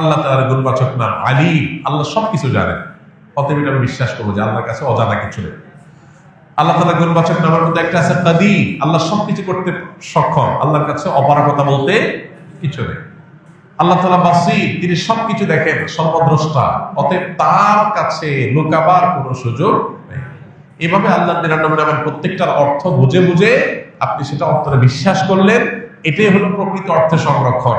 আল্লাহ তালার গুণবাচক নাম আলী আল্লাহ সবকিছু জানেন। অতএব এটা আমি বিশ্বাস করব যে আল্লাহর কাছে অজানা কিছু নেই। আল্লাহ তালা গুণবাচক নামের মধ্যে একটা আছে কাদি আল্লাহ সবকিছু করতে সক্ষম, আল্লাহর কাছে অপারগতা বলতে কিছু নেই। আল্লাহ তালা বাসির, তিনি সবকিছু দেখেন, সর্বদ্রষ্টা, অতএব তার কাছে লুকাবার কোনো সুযোগ নেই। এভাবে আল্লাহ নিরানব্বই নামের প্রত্যেকটার অর্থ বুঝে বুঝে আপনি সেটা অর্থে বিশ্বাস করলেন, এটাই হলো প্রকৃত অর্থে সংরক্ষণ।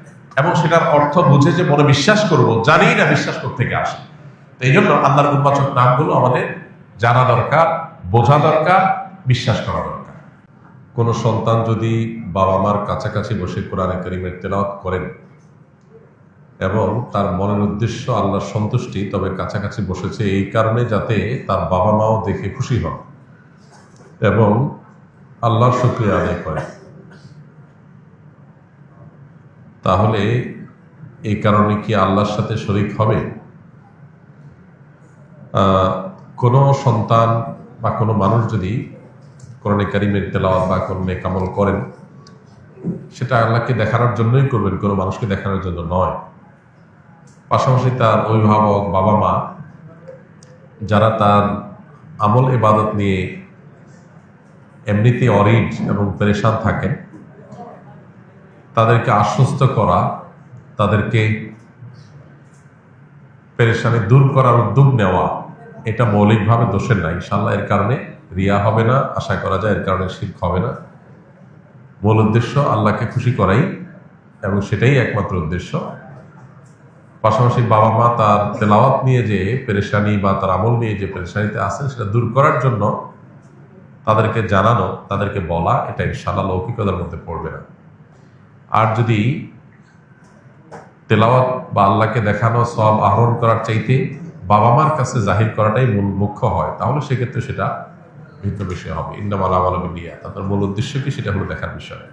এবং সেটার অর্থ বুঝে যে মনে বিশ্বাস করব জানি না বিশ্বাস থেকে আসে। তো এই জন্য আল্লাহর গুণবাচক নামগুলো আমাদের জানা দরকার, বোঝা দরকার, বিশ্বাস করা দরকার। কোন সন্তান যদি বাবা মার কাছাকাছি বসে কোরআনে করিমের তেলাওয়াত করেন এবং তার মনের উদ্দেশ্য আল্লাহর সন্তুষ্টি, তবে কাছাকাছি বসেছে এই কারণে যাতে তার বাবা মাও দেখে খুশি হন এবং আল্লাহর শুক্রিয়া আদায় করে তাহলে এই কারণে কি আল্লাহর সাথে শরিক হবে? কোনো সন্তান বা কোনো মানুষ যদি কোরআনে কারিমের তেলাওয়াত বা কোনো নেকামল করেন, সেটা আল্লাহকে দেখানোর জন্যই করবেন, কোনো মানুষকে দেখানোর জন্য নয়। পাশাপাশি তার অভিভাবক বাবা মা, যারা তার আমল ইবাদত নিয়ে এমনিতে অরিড এবং পেরেশান থাকেন তাদেরকে আশ্বস্ত করা, তাদেরকে পেরেশানি দূর করার উদ্যোগ নেওয়া, এটা মৌলিকভাবে দোষের না ইনশাল্লাহ এর কারণে রিয়া হবে না, আশা করা যায় এর কারণে শিখ হবে না। মূল উদ্দেশ্য আল্লাহকে খুশি করাই, এবং সেটাই একমাত্র উদ্দেশ্য। পাশাপাশি বাবা মা তার তেলাওয়াত নিয়ে যে পেরেশানি বা তার আমল নিয়ে যে পেরেশানিতে আছেন, সেটা দূর করার জন্য তাদেরকে জানানো, তাদেরকে বলা, এটা ইনশাল্লাহ লৌকিকতার মধ্যে পড়বে না। আর যদি তেলাওয়াত বা আল্লাহকে দেখানো সব আহরণ করার চাইতে বাবা মার কাছে জাহির করাটাই মূল মুখ্য হয়, তাহলে সেক্ষেত্রে সেটা ভিন্ন বিষয় হবে। ইন্দামাল আমল ইন্ডিয়া তাদের মূল উদ্দেশ্য কি সেটা হলো দেখার বিষয়।